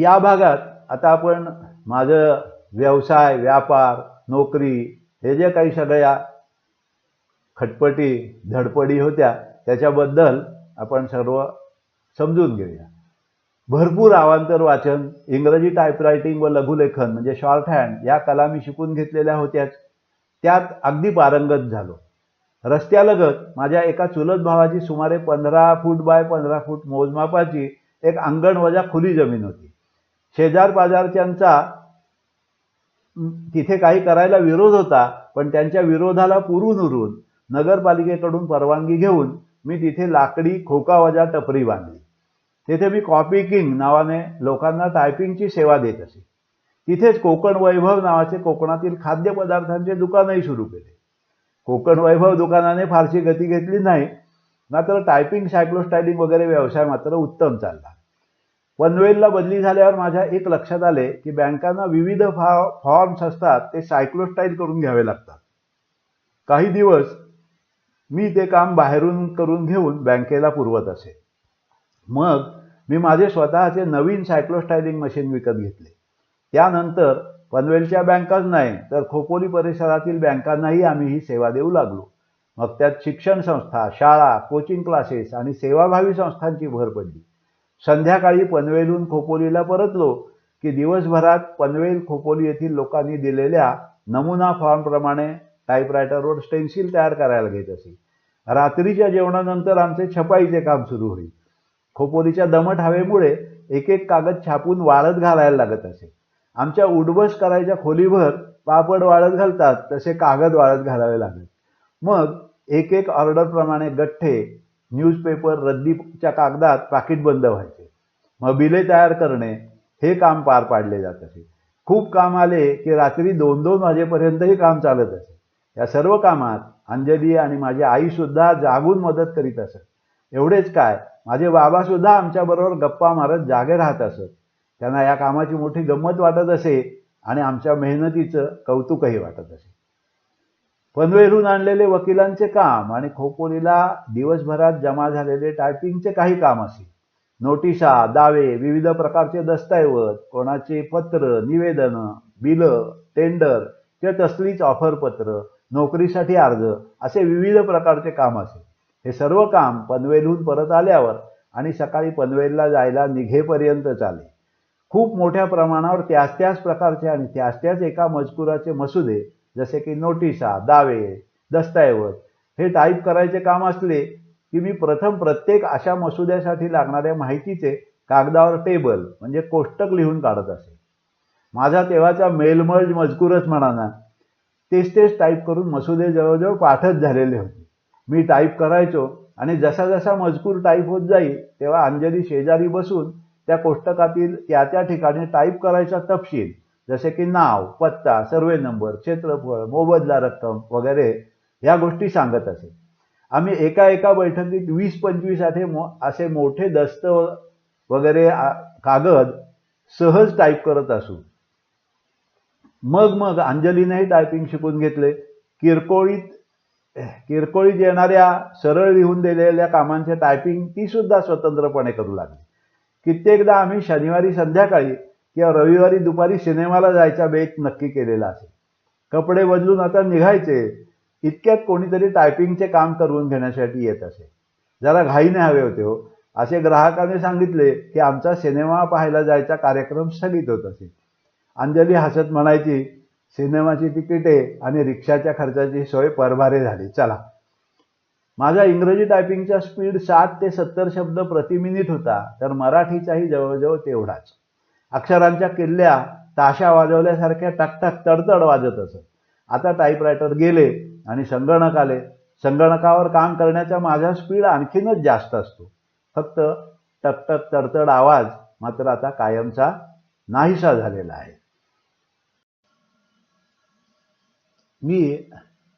या भागात आता आपण माझं व्यवसाय व्यापार नोकरी हे जे काही सगळ्या खटपटी धडपडी होत्या त्याच्याबद्दल आपण सर्व समजून घेऊया. भरपूर अवांतर वाचन इंग्रजी टायपरायटिंग व लघुलेखन म्हणजे शॉर्ट हँड या कला मी शिकून घेतलेल्या होत्याच. त्यात अगदी पारंगत झालो. रस्त्यालगत माझ्या एका चुलत भावाची सुमारे पंधरा फूट बाय पंधरा फूट मोजमापाची एक अंगण वजा खुली जमीन होती. शेजार पाजारच्यांचा तिथे काही करायला विरोध होता पण त्यांच्या विरोधाला पुरून उरून नगरपालिकेकडून परवानगी घेऊन मी तिथे लाकडी खोकावाजा टपरी बांधली. तिथे मी कॉपी किंग नावाने लोकांना टायपिंगची सेवा देत असे. तिथेच कोकण वैभव नावाचे कोकणातील खाद्यपदार्थांचे दुकानही सुरू केले. कोकण वैभव दुकानाने फारशी गती घेतली नाही मात्र टायपिंग सायक्लोस्टायलिंग वगैरे व्यवसाय मात्र उत्तम चालला. पनवेलला बदली झाल्यावर माझ्या एक लक्षात आले की बँकांना विविध फा फॉर्म्स असतात ते सायक्लोस्टाईल करून घ्यावे लागतात. काही दिवस मी ते काम बाहेरून करून घेऊन बँकेला पुरवत असे. मग मी माझे स्वतःचे नवीन सायक्लोस्टायलिंग मशीन विकत घेतले. त्यानंतर पनवेलच्या बँकाच नाही तर खोपोली परिसरातील बँकांनाही आम्ही ही सेवा देऊ लागलो. मग त्यात शिक्षण संस्था शाळा कोचिंग क्लासेस आणि सेवाभावी संस्थांची भर पडली. संध्याकाळी पनवेलहून खोपोलीला परतलो की दिवसभरात पनवेल खोपोली येथील लोकांनी दिलेल्या नमुना फॉर्मप्रमाणे टाईपरायटरवर स्टेन्सिल तयार करायला घेत असे. रात्रीच्या जेवणानंतर आमचे छपाईचे काम सुरू होईल. खोपोलीच्या दमट हवेमुळे एक एक कागद छापून वाळत घालायला लागत असे. आमच्या उडबस करायच्या खोलीभर पापड वाळत घालतात तसे कागद वाळत घालावे लागत. मग एक एक ऑर्डरप्रमाणे गठ्ठे न्यूजपेपर रद्दीच्या कागदात पाकिट बंद व्हायचे. मग बिले तयार करणे हे काम पार पाडले जात असे. खूप काम आले की रात्री दोन दोन वाजेपर्यंतही काम चालत असे. या सर्व कामात अंजली आणि माझी आईसुद्धा जागून मदत करीत असत. एवढेच काय माझे बाबासुद्धा आमच्याबरोबर गप्पा मारत जागे राहत असत. त्यांना या कामाची मोठी गंमत वाटत असे आणि आमच्या मेहनतीचं कौतुकही वाटत असे. पनवेलहून आणलेले वकिलांचे काम आणि खोपोलीला दिवसभरात जमा झालेले टायपिंगचे काही काम असे. नोटिसा दावे विविध प्रकारचे दस्तऐवज कोणाचे पत्र निवेदनं बिलं टेंडर किंवा तसलीच ऑफरपत्र नोकरीसाठी अर्ज असे विविध प्रकारचे काम असे. हे सर्व काम पनवेलहून परत आल्यावर आणि सकाळी पनवेलला जायला निघेपर्यंत चाले. खूप मोठ्या प्रमाणावर त्याच त्याच प्रकारचे आणि त्याच त्याच एका मजकुराचे मसुदे जसे की नोटिसा दावे दस्तऐवज हे टाईप करायचे काम असले की मी प्रथम प्रत्येक अशा मसुद्यासाठी लागणाऱ्या माहितीचे कागदावर टेबल म्हणजे कोष्टक लिहून काढत असे. माझा तेव्हाचा मेलमर्ज मजकूरच म्हणा ना तेच तेच टाईप करून मसुदे जवळजवळ पाठच झालेले होते. मी टाईप करायचो आणि जसा जसा मजकूर टाईप होत जाईल तेव्हा अंजली शेजारी बसून त्या कोष्टकातील त्या त्या ठिकाणी टाईप करायचा तपशील जसे की नाव पत्ता सर्वे नंबर क्षेत्रफळ मोबदला रक्कम वगैरे ह्या गोष्टी सांगत असे. आम्ही एका एका बैठकीत वीस पंचवीस असे मो असे मोठे दस्त वगैरे कागद सहज टाईप करत असू. मग मग अंजलीनेही टायपिंग शिकून घेतले. किरकोळीत किरकोळीत येणाऱ्या सरळ लिहून दिलेल्या कामांचे टायपिंग ती सुद्धा स्वतंत्रपणे करू लागली. कित्येकदा आम्ही शनिवारी संध्याकाळी किंवा रविवारी दुपारी सिनेमाला जायचा बेत नक्की केलेला असे कपडे बदलून आता निघायचे इतक्यात कोणीतरी टायपिंगचे काम करून घेण्यासाठी येत असे जरा घाईने हवे होते हो. असे ग्राहकाने सांगितले की आमचा सिनेमा पाहायला जायचा कार्यक्रम स्थगित होत असे अंजली हसत म्हणायची सिनेमाची तिकिटे आणि रिक्षाच्या खर्चाची सोय परभारे झाली. चला. माझा इंग्रजी टायपिंगचा स्पीड साठ ते सत्तर शब्द प्रति मिनिट होता तर मराठीचाही जवळजवळ तेवढाच. अक्षरांच्या किल्ल्या ताशा वाजवल्यासारख्या टकटक तडतड वाजत असत. आता टाईपरायटर गेले आणि संगणक आले. संगणकावर काम करण्याचा माझा स्पीड आणखीनच जास्त असतो. फक्त टकटक तडतड आवाज मात्र आता कायमचा नाहीसा झालेला आहे. मी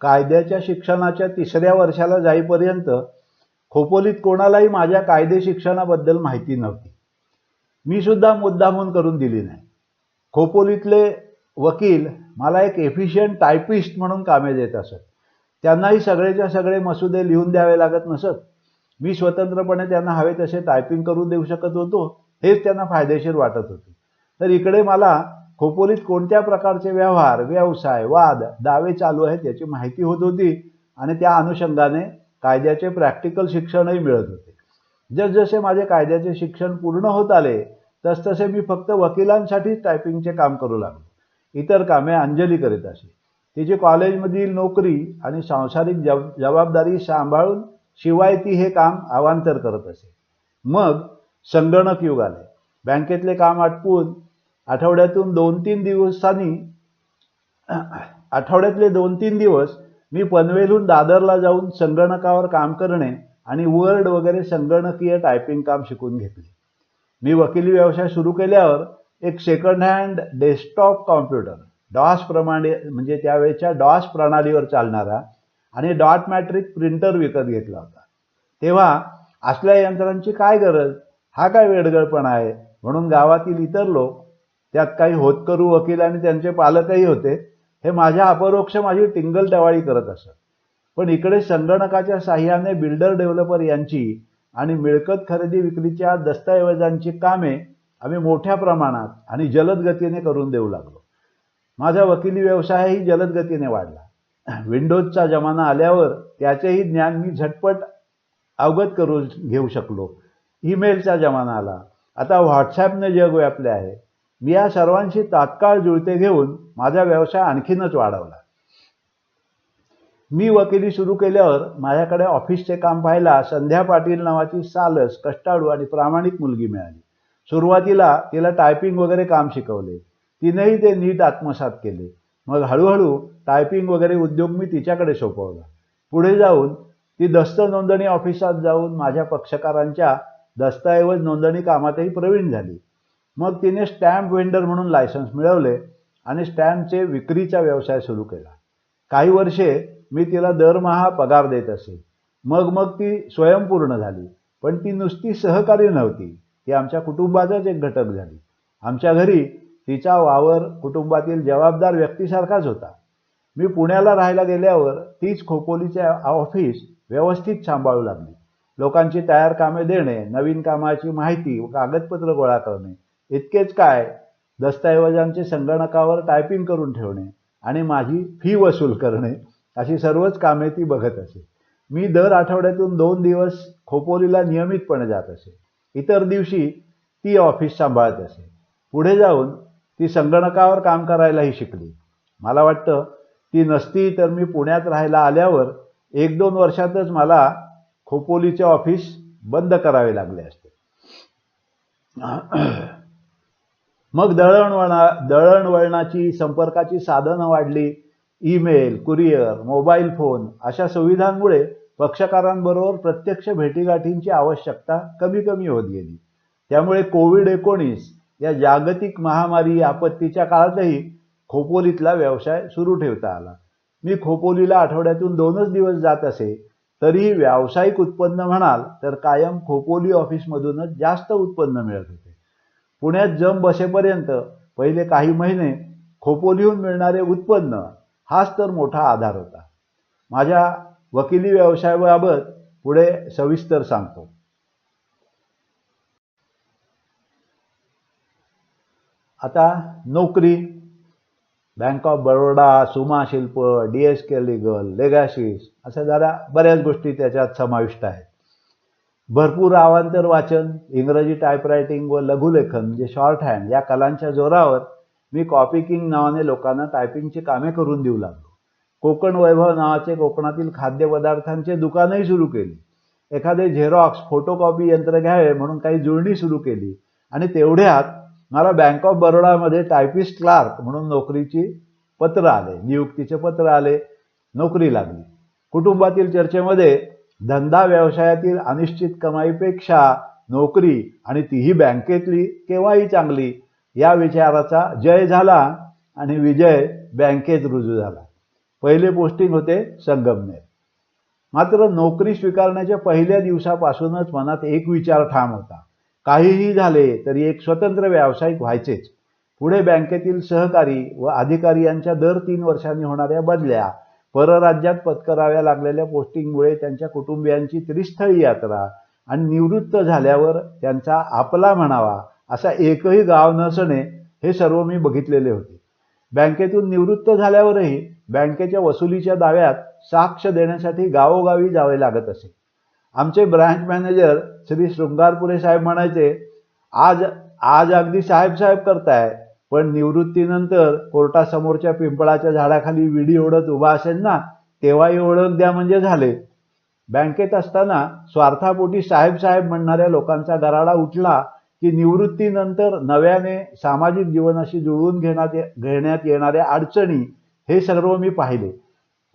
कायद्याच्या शिक्षणाच्या तिसऱ्या वर्षाला जाईपर्यंत खोपोलीत कोणालाही माझ्या कायदे शिक्षणाबद्दल माहिती नव्हती. मी सुद्धा मुद्दामून करून दिली नाही. खोपोलीतले वकील मला एक एफिशियंट टायपिस्ट म्हणून कामे देत असत. त्यांनाही सगळेच्या सगळे मसुदे लिहून द्यावे लागत नसत. मी स्वतंत्रपणे त्यांना हवे तसे टायपिंग करून देऊ शकत होतो हेच त्यांना फायदेशीर वाटत होते. तर इकडे मला खोपोलीत कोणत्या प्रकारचे व्यवहार व्यवसाय वाद दावे चालू आहेत याची माहिती होत होती आणि त्या अनुषंगाने कायद्याचे प्रॅक्टिकल शिक्षणही मिळत होते. जसजसे माझे कायद्याचे शिक्षण पूर्ण होत आले तसतसे मी फक्त वकिलांसाठीच टायपिंगचे काम करू लागलो. इतर कामे अंजली करीत असे. तिची कॉलेजमधील नोकरी आणि सांसारिक जब जबाबदारी सांभाळून शिवाय ती हे काम अवांतर करत असे. मग संगणक युग आले. बँकेतले काम आटपून आठवड्यातून दोन तीन दिवसांनी आठवड्यातले दोन तीन दिवस मी पनवेलहून दादरला जाऊन संगणकावर काम करणे आणि वर्ड वगैरे संगणकीय टायपिंग काम शिकून घेतले. मी वकिली व्यवसाय सुरू केल्यावर एक second hand desktop computer DOS प्रमाणे म्हणजे त्यावेळेच्या डॉस प्रणालीवर चालणारा आणि डॉट मॅट्रिक प्रिंटर विकत घेतला होता. तेव्हा असल्या यंत्रांची काय गरज? हा काय वेडगळपणा आहे? म्हणून गावातील इतर लोक त्यात काही होतकरू वकील आणि त्यांचे पालकही होते. हे माझ्या अपरोक्ष माझी टिंगल टवाळी करत असत. पण इकडे संगणकाच्या साह्याने बिल्डर डेव्हलपर यांची आणि मिळकत खरेदी विक्रीच्या दस्तऐवजांची कामे आम्ही मोठ्या प्रमाणात आणि जलद गतीने करून देऊ लागलो. माझा वकिली व्यवसायही जलद गतीने वाढला. विंडोजचा जमाना आल्यावर त्याचेही ज्ञान मी झटपट अवगत करून घेऊ शकलो. ईमेलचा जमाना आला. आता व्हॉट्सॲपने जग व्यापले आहे. मी या सर्वांशी तात्काळ जुळते घेऊन माझा व्यवसाय आणखीनच वाढवला. मी वकिली सुरू केल्यावर माझ्याकडे ऑफिसचे काम पाहायला संध्या पाटील नावाची सालस कष्टाळू आणि प्रामाणिक मुलगी मिळाली. सुरुवातीला तिला टायपिंग वगैरे काम शिकवले. तिनेही ते नीट आत्मसात केले. मग हळूहळू टायपिंग वगैरे उद्योग मी तिच्याकडे सोपवला. पुढे जाऊन ती दस्त नोंदणी ऑफिसात जाऊन माझ्या पक्षकारांच्या दस्तऐवज नोंदणी कामातही प्रवीण झाली. मग तिने स्टॅम्प वेंडर म्हणून लायसन्स मिळवले आणि स्टॅम्पचे विक्रीचा व्यवसाय सुरू केला. काही वर्षे मी तिला दरमहा पगार देत असे. मग मग ती स्वयंपूर्ण झाली पण ती नुसती सहकारी नव्हती. ती आमच्या कुटुंबाचाच एक घटक झाली. आमच्या घरी तिचा वावर कुटुंबातील जबाबदार व्यक्तीसारखाच होता. मी पुण्याला राहायला गेल्यावर तीच खोपोलीचे ऑफिस व्यवस्थित सांभाळू लागली. लोकांची तयार कामे देणे नवीन कामाची माहिती व कागदपत्र गोळा करणे इतकेच काय? दस्तऐवजांचे संगणकावर टायपिंग करून ठेवणे आणि माझी फी वसूल करणे. अशी सर्वच कामे ती बघत असे. मी दर आठवड्यातून दोन दिवस खोपोलीला नियमितपणे जात असे. इतर दिवशी ती ऑफिस सांभाळत असे. पुढे जाऊन ती संगणकावर काम करायलाही शिकली. मला वाटतं ती नसती तर मी पुण्यात राहायला आल्यावर एक दोन वर्षातच मला खोपोलीचे ऑफिस बंद करावे लागले असते. मग दळणवळणा दळणवळणाची संपर्काची साधनं वाढली. ईमेल कुरिअर मोबाईल फोन अशा सुविधांमुळे पक्षकारांबरोबर प्रत्यक्ष भेटीगाठींची आवश्यकता कमी कमी होत गेली. त्यामुळे कोविड एकोणीस या जागतिक महामारी आपत्तीच्या काळातही खोपोलीतला व्यवसाय सुरू ठेवता आला. मी खोपोलीला आठवड्यातून दोनच दिवस जात असे तरीही व्यावसायिक उत्पन्न म्हणाल तर कायम खोपोली ऑफिसमधूनच जास्त उत्पन्न मिळत होते. पुण्यात जम बसेपर्यंत पहिले काही महिने खोपोलीहून मिळणारे उत्पन्न हाच तर मोठा आधार होता. माझ्या वकिली व्यवसायाबाबत पुढे सविस्तर सांगतो. आता नोकरी bank of Baroda Suma Shilp D S K legal legacies अशा जरा बऱ्याच गोष्टी त्याच्यात समाविष्ट आहेत. भरपूर आवांतर वाचन इंग्रजी टायपरायटिंग व लघुलेखन म्हणजे शॉर्ट हँड या कलांच्या जोरावर मी कॉपी किंग नावाने लोकांना टायपिंगची कामे करून देऊ लागलो. कोकण वैभव नावाचे कोकणातील खाद्यपदार्थांचे दुकानही सुरू केली. एखादे झेरॉक्स फोटोकॉपी यंत्र घ्यावे म्हणून काही जुळणी सुरू केली. आणि तेवढ्यात मला बँक ऑफ बरोडामध्ये टायपिस्ट क्लार्क म्हणून नोकरीची पत्र आले. नियुक्तीचे पत्र आले. नोकरी लागली. कुटुंबातील चर्चेमध्ये धंदा व्यवसायातील अनिश्चित कमाईपेक्षा नोकरी आणि तीही बँकेतली केव्हाही चांगली? या विचाराचा जय झाला आणि विजय बँकेत रुजू झाला. पहिले पोस्टिंग होते संगमनेर. मात्र नोकरी स्वीकारण्याच्या पहिल्या दिवसापासूनच मनात एक विचार ठाम होता. काहीही झाले तरी एक स्वतंत्र व्यावसायिक व्हायचेच. पुढे बँकेतील सहकारी व अधिकारी यांच्या दर तीन वर्षांनी होणाऱ्या बदल्या परराज्यात पत्कराव्या लागलेल्या पोस्टिंगमुळे त्यांच्या कुटुंबियांची त्रिस्थळी यात्रा आणि निवृत्त झाल्यावर त्यांचा आपला म्हणावा असा एकही गाव नसणे हे सर्व मी बघितलेले होते. बँकेतून निवृत्त झाल्यावरही बँकेच्या वसुलीच्या दाव्यात साक्ष देण्यासाठी गावोगावी जावे लागत असे. आमचे ब्रांच मॅनेजर श्री शृंगारपुरे साहेब म्हणायचे आज आज अगदी साहेब साहेब करताय पण निवृत्तीनंतर कोर्टासमोरच्या पिंपळाच्या झाडाखाली विडी ओढत उभा असेल ना तेव्हाही ओळख द्या म्हणजे झाले. बँकेत असताना स्वार्थापोटी साहेब साहेब म्हणणाऱ्या लोकांचा गराडा उठला की निवृत्तीनंतर नव्याने सामाजिक जीवनाशी जुळवून घेण्यात घेण्यात येणाऱ्या अडचणी हे सर्व मी पाहिले.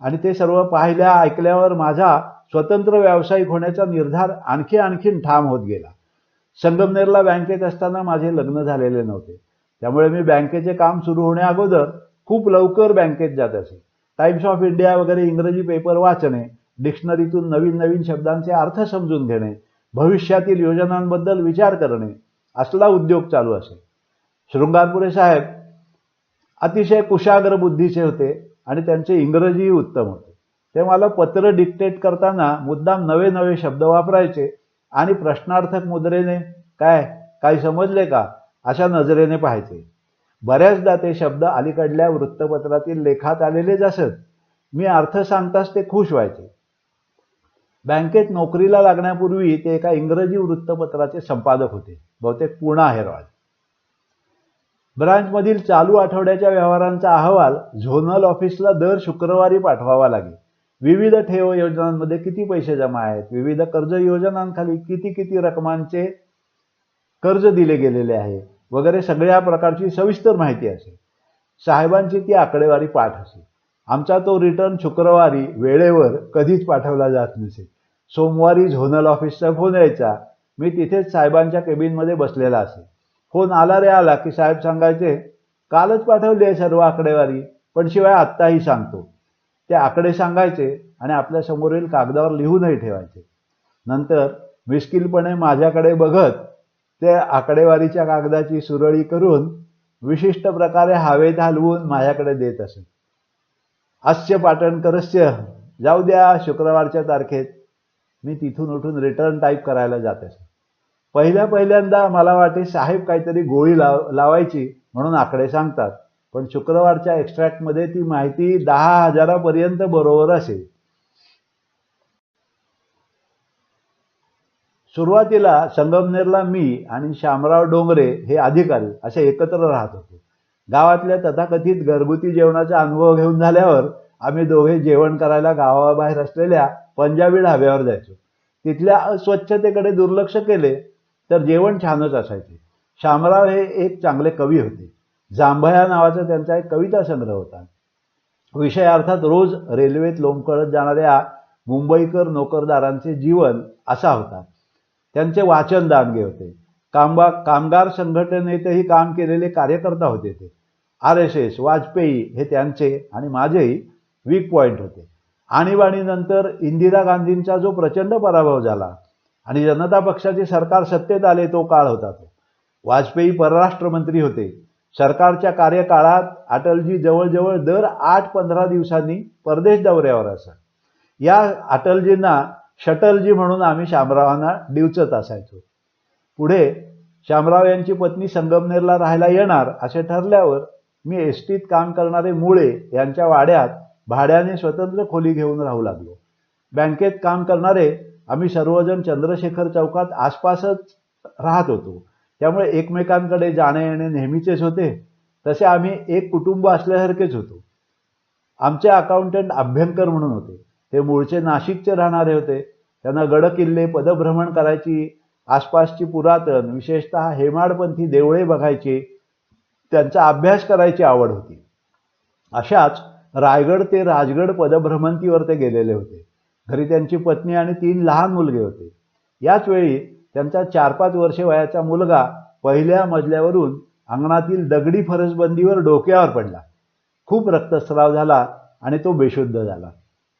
आणि ते सर्व पाहिल्या ऐकल्यावर माझा स्वतंत्र व्यावसायिक होण्याचा निर्धार आणखी आणखीन ठाम होत गेला. संगमनेरला बँकेत असताना माझे लग्न झालेले नव्हते. त्यामुळे मी बँकेचे काम सुरू होण्या अगोदर खूप लवकर बँकेत जात असे. टाइम्स ऑफ इंडिया वगैरे इंग्रजी पेपर वाचणे डिक्शनरीतून नवीन नवीन शब्दांचे अर्थ समजून घेणे भविष्यातील योजनांबद्दल विचार करणे असला उद्योग चालू असे शृंगारपुरे साहेब अतिशय कुशाग्र बुद्धीचे होते आणि त्यांचे इंग्रजीही उत्तम होते. ते मला पत्र डिक्टेट करताना मुद्दाम नवे नवे शब्द वापरायचे आणि प्रश्नार्थक मुद्रेने काय काही समजले का अशा नजरेने पाहायचे. बऱ्याचदा ते शब्द अलीकडल्या वृत्तपत्रातील लेखात आलेलेच असत. मी अर्थ सांगताच ते खुश व्हायचे. बँकेत नोकरीला लागण्यापूर्वी ते एका इंग्रजी वृत्तपत्राचे संपादक होते. बहुतेक पुणा हेरवाल ब्रांचमधील चालू आठवड्याच्या व्यवहारांचा अहवाल झोनल ऑफिसला दर शुक्रवारी पाठवावा लागे विविध ठेव योजनांमध्ये किती पैसे जमा आहेत? विविध कर्ज योजनांखाली किती किती रकमांचे कर्ज दिले गेलेले आहे? वगैरे सगळ्या प्रकारची सविस्तर माहिती असेल. साहेबांची ती आकडेवारी पाठ असेल. आमचा तो रिटर्न शुक्रवारी वेळेवर कधीच पाठवला जात नसे. सोमवारी झोनल ऑफिसचा फोन यायचा. मी तिथेच साहेबांच्या केबिनमध्ये बसलेला असे. फोन आला रे आला की साहेब सांगायचे कालच पाठवली आहे सर्व आकडेवारी पण शिवाय आत्ताही सांगतो. ते आकडे सांगायचे आणि आपल्या समोरील कागदावर लिहूनही ठेवायचे. नंतर मिश्किलपणे माझ्याकडे बघत ते आकडेवारीच्या कागदाची सुरळी करून विशिष्ट प्रकारे हवेत हलवून माझ्याकडे देत असत हास्य पाटणकरस्य जाऊ द्या शुक्रवारच्या तारखेत. मी तिथून उठून रिटर्न टाईप करायला जात. असे पहिल्या पहिल्यांदा मला वाटे साहेब काहीतरी गोळी लाव लावायची म्हणून आकडे सांगतात. पण शुक्रवारच्या एक्स्ट्रॅक्टमध्ये ती माहिती दहा हजारापर्यंत बरोबर असेल. सुरुवातीला संगमनेरला मी आणि श्यामराव डोंगरे हे अधिकारी असे एकत्र राहत होते. गावातल्या तथाकथित घरगुती जेवणाचा अनुभव घेऊन झाल्यावर आम्ही दोघे जेवण करायला गावाबाहेर असलेल्या पंजाबी ढाब्यावर जायचो. तिथल्या अस्वच्छतेकडे दुर्लक्ष केले तर जेवण छानच असायचे. श्यामराव हे एक चांगले कवी होते. जांभया नावाचा त्यांचा एक कविता संग्रह होता. विषय अर्थात रोज रेल्वेत लोंबकळत जाणाऱ्या मुंबईकर नोकरदारांचे जीवन असा होता. त्यांचे वाचन दानगे होते. कामबा कामगार संघटनेतही काम केलेले कार्यकर्ता होते ते. आर एस एस वाजपेयी हे त्यांचे आणि माझेही वीक पॉईंट होते. आणीबाणीनंतर इंदिरा गांधींचा जो प्रचंड पराभव झाला आणि जनता पक्षाचे सरकार सत्तेत आले तो काळ होता तो. वाजपेयी परराष्ट्र मंत्री होते. सरकारच्या कार्यकाळात अटलजी जवळजवळ दर आठ पंधरा दिवसांनी परदेश दौऱ्यावर असत या अटलजींना शटलजी म्हणून आम्ही शामरावांना डिवचत असायचो. पुढे शामराव यांची पत्नी संगमनेरला राहायला येणार असे ठरल्यावर मी एस टीत काम करणारे मुळे यांच्या वाड्यात भाड्याने स्वतंत्र खोली घेऊन राहू लागलो. बँकेत काम करणारे आम्ही सर्वजण चंद्रशेखर चौकात आसपासच राहत होतो. त्यामुळे एकमेकांकडे जाणे येणे नेहमीचेच होते. तसे आम्ही एक कुटुंब असल्यासारखेच होतो. आमचे अकाउंटंट अभ्यंकर म्हणून होते. ते मूळचे नाशिकचे राहणारे होते. त्यांना गडकिल्ले पदभ्रमण करायची आसपासची पुरातन विशेषतः हेमाडपंथी देवळे बघायची त्यांचा अभ्यास करायची आवड होती. अशाच रायगड ते राजगड पदभ्रमंतीवर ते गेलेले होते. घरी त्यांची पत्नी आणि तीन लहान मुलगे होते. याच वेळी त्यांचा चार पाच वर्षे वयाचा मुलगा पहिल्या मजल्यावरून अंगणातील दगडी फरसबंदीवर डोक्यावर पडला. खूप रक्तस्राव झाला आणि तो बेशुद्ध झाला.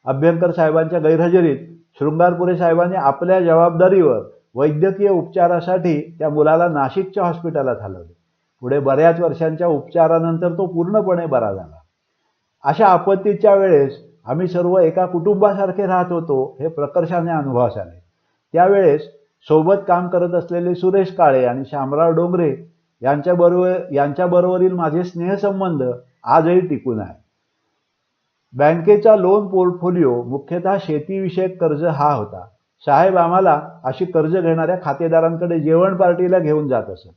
अभ्यंकर साहेबांच्या गैरहजेरीत शृंगारपुरे साहेबांनी आपल्या जबाबदारीवर वैद्यकीय उपचारासाठी त्या मुलाला नाशिकच्या हॉस्पिटलात हलवले. पुढे बऱ्याच वर्षांच्या उपचारानंतर तो पूर्णपणे बरा झाला. अशा आपत्तीच्या वेळेस आम्ही सर्व एका कुटुंबासारखे राहत होतो हे प्रकर्षाने अनुभवास आले. त्यावेळेस सोबत काम करत असलेले सुरेश काळे आणि शामराव डोंगरे यांच्याबरोबर यांच्याबरोबरील माझे स्नेहसंबंध आजही टिकून आहे बँकेचा लोन पोर्टफोलिओ मुख्यतः शेतीविषयक कर्ज हा होता. साहेब आम्हाला अशी कर्ज घेणाऱ्या खातेदारांकडे जेवण पार्टीला घेऊन जात असत.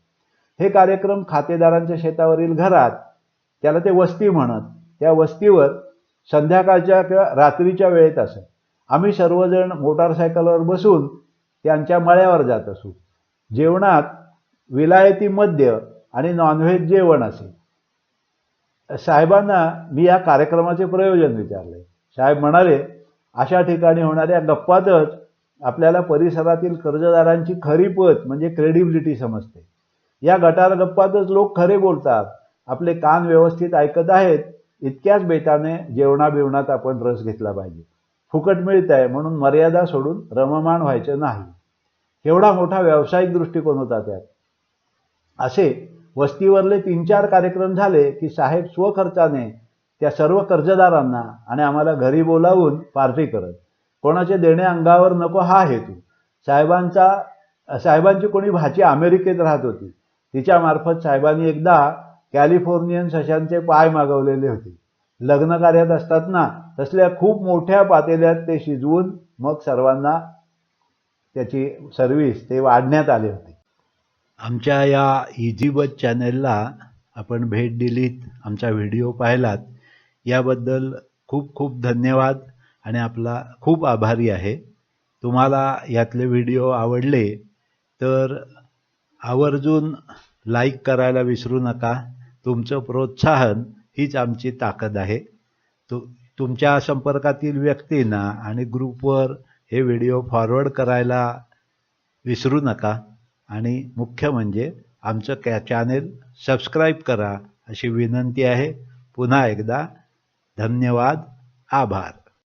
हे कार्यक्रम खातेदारांच्या शेतावरील घरात त्याला ते वस्ती म्हणत त्या वस्तीवर संध्याकाळच्या किंवा रात्रीच्या वेळेत असत आम्ही सर्वजण मोटारसायकलवर बसून त्यांच्या मळ्यावर जात असू. जेवणात विलायती मद्य आणि नॉनव्हेज जेवण असे. साहेबांना मी या कार्यक्रमाचे प्रयोजन विचारले. साहेब म्हणाले अशा ठिकाणी होणाऱ्या गप्पातच आपल्याला परिसरातील कर्जदारांची खरी पत म्हणजे क्रेडिबिलिटी समजते. या गटार गप्पातच लोक खरे बोलतात. आपले कान व्यवस्थित ऐकत आहेत. इतक्याच बेताने जेवणा बिवणात आपण रस घेतला पाहिजे. फुकट मिळत आहे म्हणून मर्यादा सोडून रममाण व्हायचं नाही. एवढा मोठा व्यावसायिक दृष्टिकोन होता त्यात. असे वस्तीवरले तीन चार कार्यक्रम झाले की साहेब स्वखर्चाने त्या सर्व कर्जदारांना आणि आम्हाला घरी बोलावून पार्टी करत. कोणाचे देणे अंगावर नको हा हेतू. साहेबांचा साहेबांची कोणी भाची अमेरिकेत राहत होती. तिच्यामार्फत साहेबांनी एकदा कॅलिफोर्नियन सशांचे पाय मागवलेले होते. लग्न कार्यात असतात ना तसल्या खूप मोठ्या पातेल्यात ते शिजवून मग सर्वांना त्याची सर्विस ते वाढण्यात आले होते. आमच्या या इझी चॅनेलला आपण भेट दिलीत आमचा व्हिडिओ पाहिलात याबद्दल खूप खूप धन्यवाद आणि आपला खूप आभारी आहे. तुम्हाला यातले व्हिडिओ आवडले तर आवर्जून लाईक करायला विसरू नका. तुमचं प्रोत्साहन हीच आमची ताकद आहे. तु तुमच्या संपर्कातील व्यक्तींना आणि ग्रुपवर हे व्हिडिओ फॉरवर्ड करायला विसरू नका. आणि मुख्य म्हणजे आमचं कॅ चॅनेल सबस्क्राईब करा अशी विनंती आहे. पुन्हा एकदा धन्यवाद. आभार.